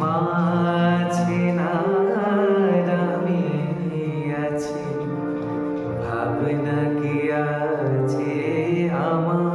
মাঝে আমি আছি। ভাবনা কি আছে আমার?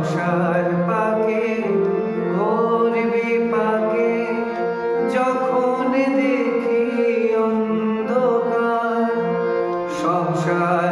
সংসার পাকে করবে পাকে যখন দেখি অন্ধকার সংসার